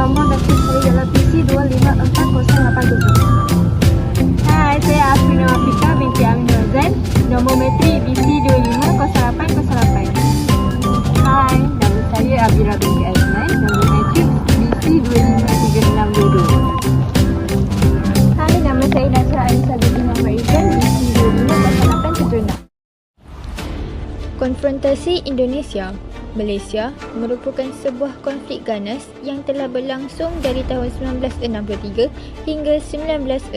Nombor dapur saya ialah PC254087. Hai, saya Afrina Afika binti Amin Razan. Nombor metri BC250808. Hai, nama saya Abira binti Azman. Nombor metri BC253622. Hai, nama saya Nasra Alisa binti Muhammad Izan. BC250876. Konfrontasi Indonesia Malaysia merupakan sebuah konflik ganas yang telah berlangsung dari tahun 1963 hingga 1966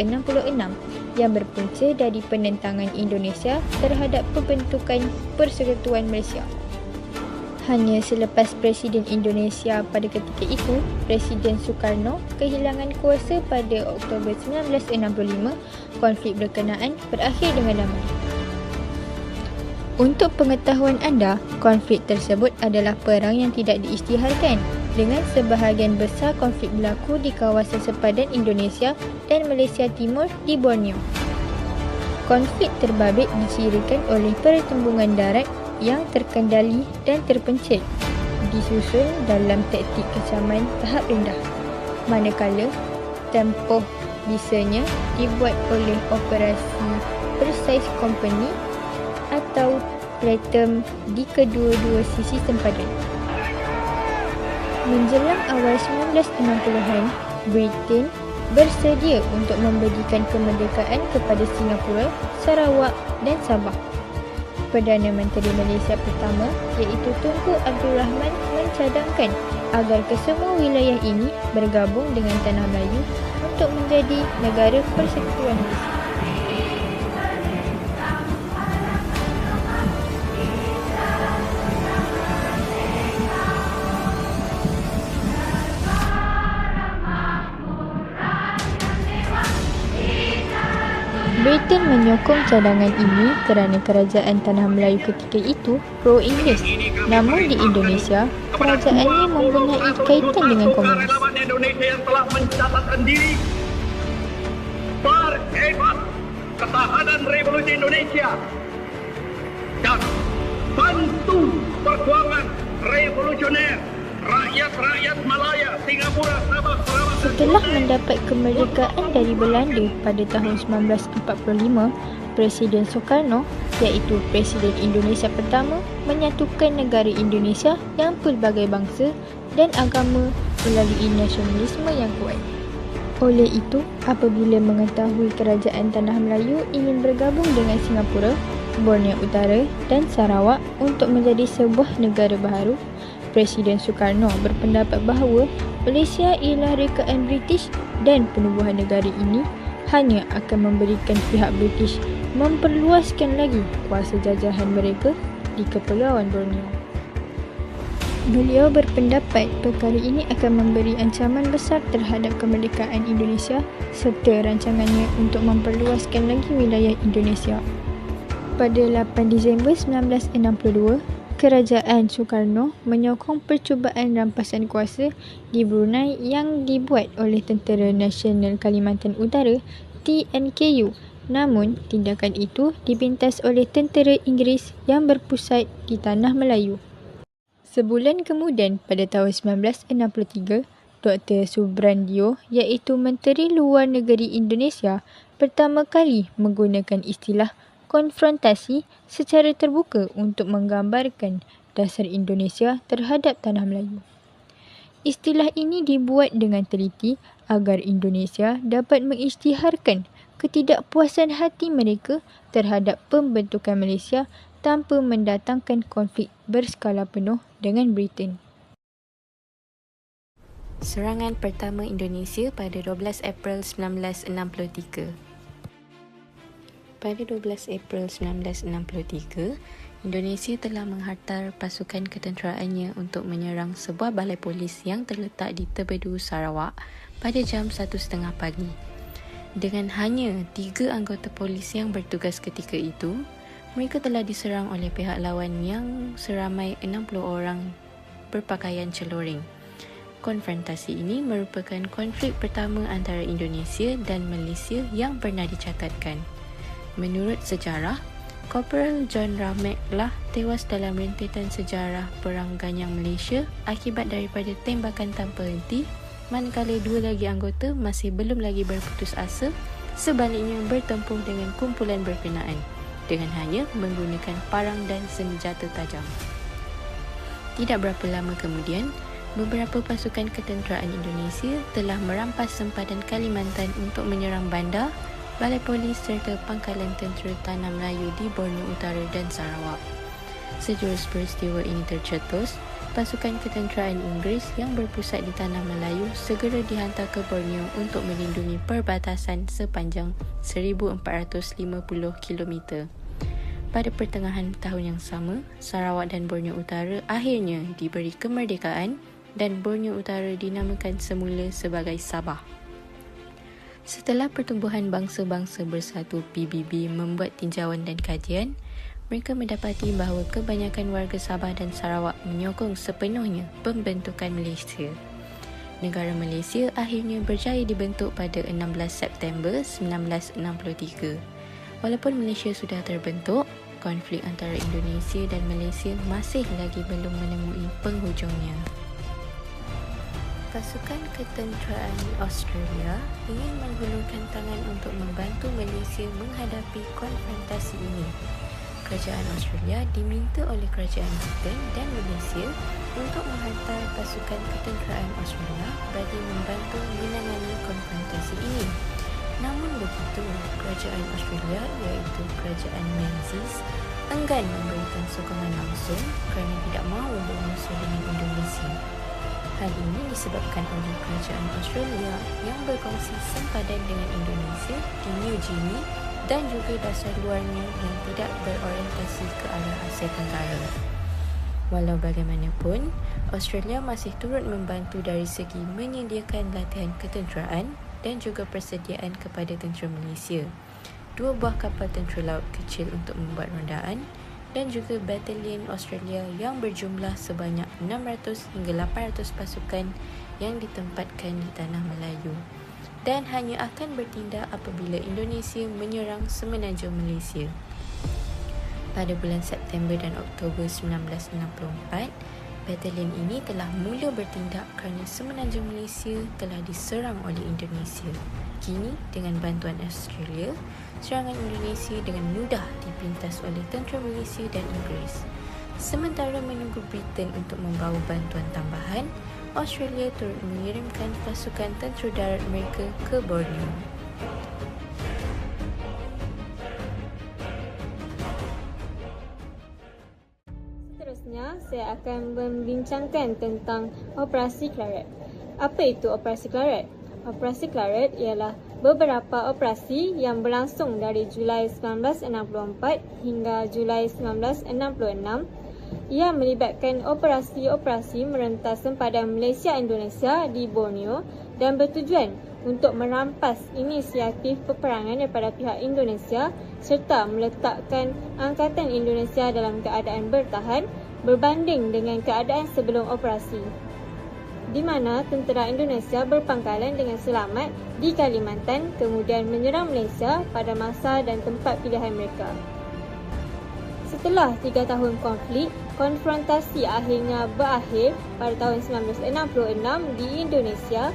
yang berpunca dari penentangan Indonesia terhadap pembentukan Persekutuan Malaysia. Hanya selepas Presiden Indonesia pada ketika itu, Presiden Sukarno kehilangan kuasa pada Oktober 1965, konflik berkenaan berakhir dengan damai. Untuk pengetahuan anda, konflik tersebut adalah perang yang tidak diisytiharkan dengan sebahagian besar konflik berlaku di kawasan sepadan Indonesia dan Malaysia Timur di Borneo. Konflik terbabit dicirikan oleh pertembungan darat yang terkendali dan terpencil disusun dalam taktik kecaman tahap rendah manakala tempoh bisanya dibuat oleh operasi Precise Company atau Platinum di kedua-dua sisi sempadan. Menjelang awal 1960-an, Britain bersedia untuk memberikan kemerdekaan kepada Singapura, Sarawak dan Sabah. Perdana Menteri Malaysia pertama iaitu Tunku Abdul Rahman mencadangkan agar kesemua wilayah ini bergabung dengan Tanah Melayu untuk menjadi negara persekutuan Malaysia. Menyokong cadangan ini kerana kerajaan Tanah Melayu ketika itu pro-Inggeris. Namun di Indonesia, kerajaannya mempunyai kaitan dengan komunis. Indonesia yang telah mencatatkan diri ketahanan revolusi Indonesia dan bantu perjuangan revolusioner rakyat-rakyat Malaya, Singapura, Sabah, Sarawak Setelah mendapat kemerdekaan dari Belanda pada tahun 1945, Presiden Soekarno iaitu Presiden Indonesia pertama menyatukan negara Indonesia yang pelbagai bangsa dan agama melalui nasionalisme yang kuat. Oleh itu, apabila mengetahui kerajaan Tanah Melayu ingin bergabung dengan Singapura, Borneo Utara dan Sarawak untuk menjadi sebuah negara baharu, Presiden Sukarno berpendapat bahawa Malaysia ialah rekaan British dan penubuhan negara ini hanya akan memberikan pihak British memperluaskan lagi kuasa jajahan mereka di Kepulauan Borneo. Beliau berpendapat perkara ini akan memberi ancaman besar terhadap kemerdekaan Indonesia serta rancangannya untuk memperluaskan lagi wilayah Indonesia. Pada 8 Disember 1962, Kerajaan Sukarno menyokong percubaan rampasan kuasa di Brunei yang dibuat oleh Tentera Nasional Kalimantan Utara TNKU. Namun, tindakan itu dibintas oleh tentera Inggeris yang berpusat di Tanah Melayu. Sebulan kemudian pada tahun 1963, Dr. Subrandio iaitu Menteri Luar Negeri Indonesia pertama kali menggunakan istilah konfrontasi secara terbuka untuk menggambarkan dasar Indonesia terhadap Tanah Melayu. Istilah ini dibuat dengan teliti agar Indonesia dapat mengisytiharkan ketidakpuasan hati mereka terhadap pembentukan Malaysia tanpa mendatangkan konflik berskala penuh dengan Britain. Serangan pertama Indonesia pada 12 April 1963. Pada 12 April 1963, Indonesia telah menghantar pasukan ketenteraannya untuk menyerang sebuah balai polis yang terletak di Tebedu, Sarawak pada jam 1.30 pagi. Dengan hanya tiga anggota polis yang bertugas ketika itu, mereka telah diserang oleh pihak lawan yang seramai 60 orang berpakaian celoring. Konfrontasi ini merupakan konflik pertama antara Indonesia dan Malaysia yang pernah dicatatkan. Menurut sejarah, Korporal John Ramek lah tewas dalam rentetan sejarah Perang Ganyang Malaysia akibat daripada tembakan tanpa henti manakala dua lagi anggota masih belum lagi berputus asa sebaliknya bertempur dengan kumpulan berkenaan dengan hanya menggunakan parang dan senjata tajam. Tidak berapa lama kemudian, beberapa pasukan ketenteraan Indonesia telah merampas sempadan Kalimantan untuk menyerang bandar, balai polis serta pangkalan tentera Tanah Melayu di Borneo Utara dan Sarawak. Sejurus peristiwa ini tercetus, pasukan ketenteraan Inggeris yang berpusat di Tanah Melayu segera dihantar ke Borneo untuk melindungi perbatasan sepanjang 1450 km. Pada pertengahan tahun yang sama, Sarawak dan Borneo Utara akhirnya diberi kemerdekaan dan Borneo Utara dinamakan semula sebagai Sabah. Setelah Pertumbuhan Bangsa-Bangsa Bersatu PBB membuat tinjauan dan kajian, mereka mendapati bahawa kebanyakan warga Sabah dan Sarawak menyokong sepenuhnya pembentukan Malaysia. Negara Malaysia akhirnya berjaya dibentuk pada 16 September 1963. Walaupun Malaysia sudah terbentuk, konflik antara Indonesia dan Malaysia masih lagi belum menemui penghujungnya. Pasukan ketenteraan Australia ingin menghulurkan tangan untuk membantu Malaysia menghadapi konfrontasi ini kerajaan Australia diminta oleh kerajaan Britain dan Malaysia untuk menghantar pasukan ketenteraan Australia bagi membantu menangani konfrontasi ini. Namun begitu, kerajaan Australia iaitu kerajaan Menzies enggan memberikan sokongan langsung kerana tidak mahu bermusuh dengan Indonesia. Hal ini disebabkan oleh kerajaan Australia yang berkongsi sempadan dengan Indonesia di New Guinea dan juga dasar luarnya yang tidak berorientasi ke arah Asia Tenggara. Walau bagaimanapun, Australia masih turut membantu dari segi menyediakan latihan ketenteraan dan juga persediaan kepada tentera Malaysia. Dua buah kapal tentera laut kecil untuk membuat rondaan dan juga batalion Australia yang berjumlah sebanyak 600 hingga 800 pasukan yang ditempatkan di tanah Melayu dan hanya akan bertindak apabila Indonesia menyerang semenanjung Malaysia. Pada bulan September dan Oktober 1964, batalion ini telah mula bertindak kerana semenanjung Malaysia telah diserang oleh Indonesia. Kini, dengan bantuan Australia, serangan Indonesia dengan mudah dipintas oleh tentera Malaysia dan Inggeris. Sementara menunggu Britain untuk membawa bantuan tambahan, Australia turut mengirimkan pasukan tentera darat mereka ke Borneo. Seterusnya, saya akan membincangkan tentang Operasi Claret. Apa itu Operasi Claret? Operasi Claret ialah beberapa operasi yang berlangsung dari Julai 1964 hingga Julai 1966 ia melibatkan operasi-operasi merentas sempadan Malaysia-Indonesia di Borneo dan bertujuan untuk merampas inisiatif peperangan daripada pihak Indonesia serta meletakkan Angkatan Indonesia dalam keadaan bertahan berbanding dengan keadaan sebelum operasi di mana tentera Indonesia berpangkalan dengan selamat di Kalimantan kemudian menyerang Malaysia pada masa dan tempat pilihan mereka. Setelah tiga tahun konflik, konfrontasi akhirnya berakhir pada tahun 1966 di Indonesia.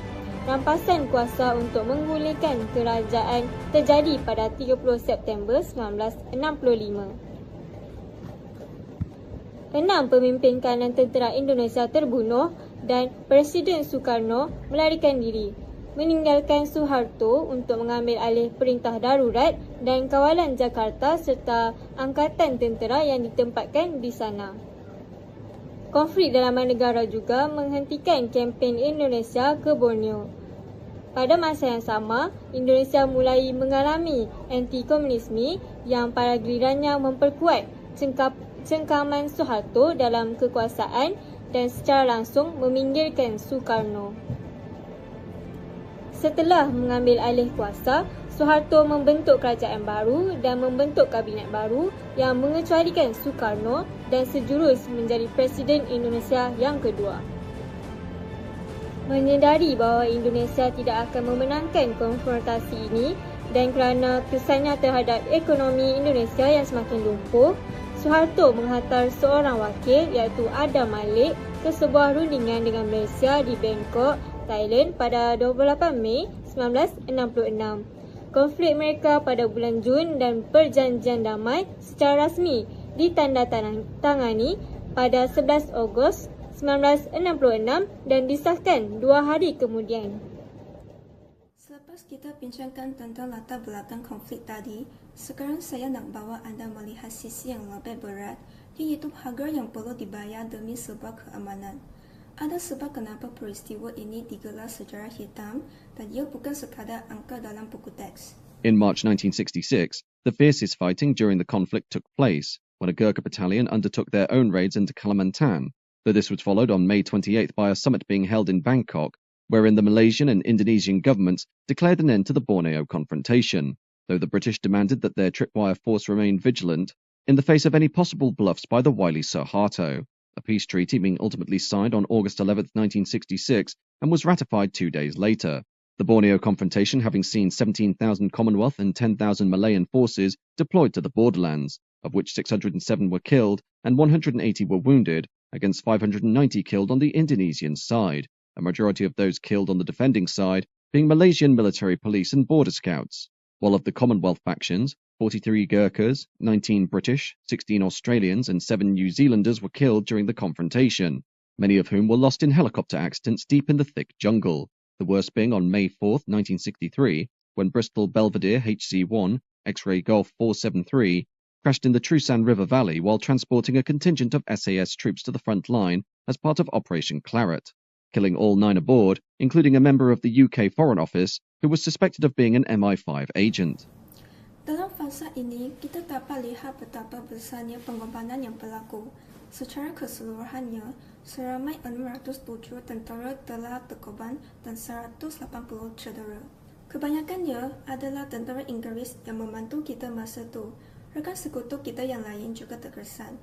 Rampasan kuasa untuk menggulingkan kerajaan terjadi pada 30 September 1965. Enam pemimpin kanan tentera Indonesia terbunuh dan Presiden Sukarno melarikan diri meninggalkan Suharto untuk mengambil alih perintah darurat dan kawalan Jakarta serta angkatan tentera yang ditempatkan di sana. Konflik dalam negara juga menghentikan kempen Indonesia ke Borneo. Pada masa yang sama, Indonesia mulai mengalami anti-komunisme yang pada gilirannya memperkuat cengkaman Suharto dalam kekuasaan dan secara langsung meminggirkan Sukarno. Setelah mengambil alih kuasa, Suharto membentuk kerajaan baru dan membentuk kabinet baru yang mengecualikan Sukarno dan sejurus menjadi Presiden Indonesia yang kedua. Menyedari bahawa Indonesia tidak akan memenangkan konfrontasi ini dan kerana kesannya terhadap ekonomi Indonesia yang semakin lumpuh, Suharto menghantar seorang wakil iaitu Adam Malik ke sebuah rundingan dengan Malaysia di Bangkok Thailand pada 28 Mei 1966. Konflik mereka pada bulan Jun dan perjanjian damai secara rasmi ditandatangani pada 11 Ogos 1966 dan disahkan dua hari kemudian. Kita bincangkan tentang latar belakang konflik tadi, sekarang saya nak bawa anda melihat sisi yang lebih berat, harga yang perlu dibayar demi sebuah keamanan. Ada sebab kenapa peristiwa ini digelar sejarah hitam dan ia bukan sekadar angka dalam buku teks. In March 1966, the fiercest fighting during the conflict took place when a Gurkha battalion undertook their own raids into Kalimantan, though this was followed on May 28th by a summit being held in Bangkok, wherein the Malaysian and Indonesian governments declared an end to the Borneo confrontation, though the British demanded that their tripwire force remain vigilant in the face of any possible bluffs by the wily Suharto a peace treaty being ultimately signed on August 11, 1966, and was ratified two days later. The Borneo confrontation having seen 17,000 Commonwealth and 10,000 Malayan forces deployed to the borderlands, of which 607 were killed and 180 were wounded, against 590 killed on the Indonesian side, a majority of those killed on the defending side being Malaysian military police and border scouts, while of the Commonwealth factions, 43 Gurkhas, 19 British, 16 Australians, and 7 New Zealanders were killed during the confrontation, many of whom were lost in helicopter accidents deep in the thick jungle, the worst being on May 4, 1963, when Bristol Belvedere HC-1, X-ray Golf 473, crashed in the Trusan River Valley while transporting a contingent of SAS troops to the front line as part of Operation Claret, killing all nine aboard, including a member of the UK Foreign Office who was suspected of being an MI5 agent. Dalam fasa ini, kita dapat lihat betapa besarnya pengorbanan yang berlaku. Secara keseluruhannya, seramai 607 tentera telah terkorban dan 180 cedera. Kebanyakannya adalah tentera Inggeris yang membantu kita masa itu. Rekan sekutu kita yang lain juga terkesan.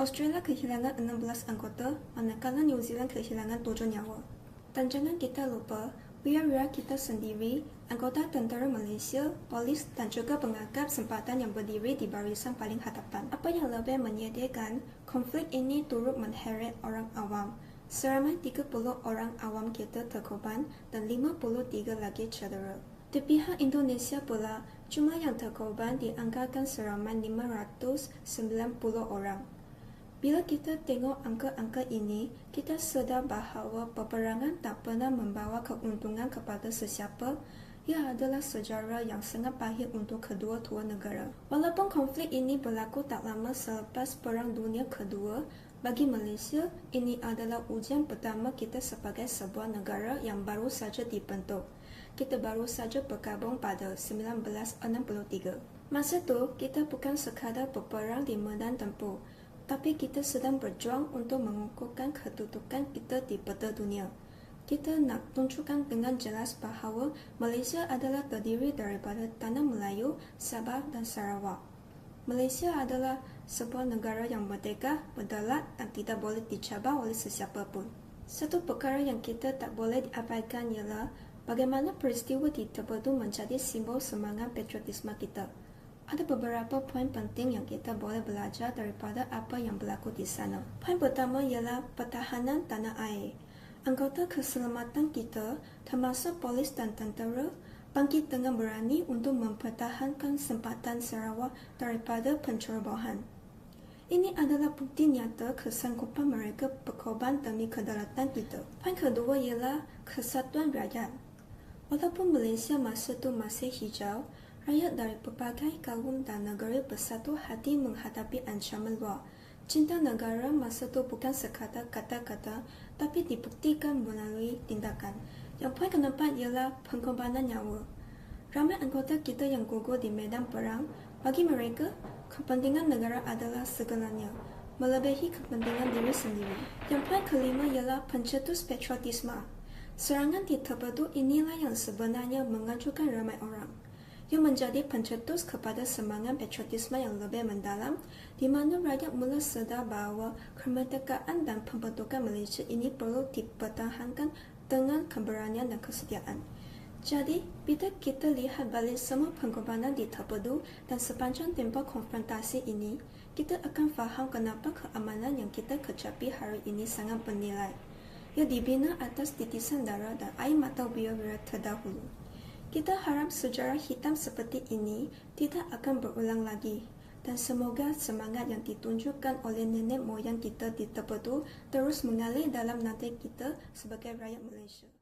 Australia kehilangan 16 anggota, manakala New Zealand kehilangan 7 nyawa. Dan jangan kita lupa, Biar kita sendiri, anggota tentera Malaysia, polis dan juga pengagap sempatan yang berdiri di barisan paling hadapan. Apa yang lebih menyedihkan, konflik ini turut mengheret orang awam. Seramai 30 orang awam kita terkorban dan 53 lagi cedera. Di pihak Indonesia pula, jumlah yang terkorban dianggarkan seramai 590 orang. Bila kita tengok angka-angka ini, kita sedar bahawa peperangan tak pernah membawa keuntungan kepada sesiapa. Ia adalah sejarah yang sangat pahit untuk kedua-dua negara. Walaupun konflik ini berlaku tak lama selepas Perang Dunia Kedua, bagi Malaysia, ini adalah ujian pertama kita sebagai sebuah negara yang baru saja dibentuk. Kita baru saja bergabung pada 1963. Masa itu, kita bukan sekadar berperang di medan tempur, tapi kita sedang berjuang untuk mengukuhkan kedudukan kita di peta dunia. Kita nak tunjukkan dengan jelas bahawa Malaysia adalah terdiri daripada tanah Melayu, Sabah dan Sarawak. Malaysia adalah sebuah negara yang merdeka, berdaulat dan tidak boleh dicabar oleh sesiapa pun. Satu perkara yang kita tak boleh diabaikan ialah bagaimana peristiwa di Tebedu menjadi simbol semangat patriotisme kita. Ada beberapa poin penting yang kita boleh belajar daripada apa yang berlaku di sana. Poin pertama ialah pertahanan tanah air. Anggota keselamatan kita, termasuk polis dan tentera, bangkit dengan berani untuk mempertahankan sempatan Sarawak daripada pencerobohan. Ini adalah bukti nyata kesanggupan mereka berkorban demi kedaulatan kita. Poin kedua ialah kesatuan rakyat. Walaupun Malaysia masa itu masih hijau, Rakyat dari pelbagai kaum dan negara bersatu hati menghadapi ancaman luar. Cinta negara masa itu bukan sekadar kata-kata, tapi dibuktikan melalui tindakan. Yang paling keempat ialah pengorbanan nyawa. Ramai anggota kita yang gugur di medan perang, bagi mereka, kepentingan negara adalah segalanya, melebihi kepentingan diri sendiri. Yang paling kelima ialah pencetus patriotisme. Serangan di Tebedu inilah yang sebenarnya mengajukan ramai orang yang menjadi pencetus kepada semangat patriotisme yang lebih mendalam di mana rakyat mula sedar bahawa kemerdekaan dan pembentukan Malaysia ini perlu dipertahankan dengan keberanian dan kesetiaan. Jadi, bila kita lihat balik semua pengorbanan di Tepedu dan sepanjang tempoh konfrontasi ini, kita akan faham kenapa keamanan yang kita kecapi hari ini sangat bernilai. Ia dibina atas titisan darah dan air mata wira-wira terdahulu. Kita harap sejarah hitam seperti ini tidak akan berulang lagi dan semoga semangat yang ditunjukkan oleh nenek moyang kita di Tepedu terus mengalir dalam nanti kita sebagai rakyat Malaysia.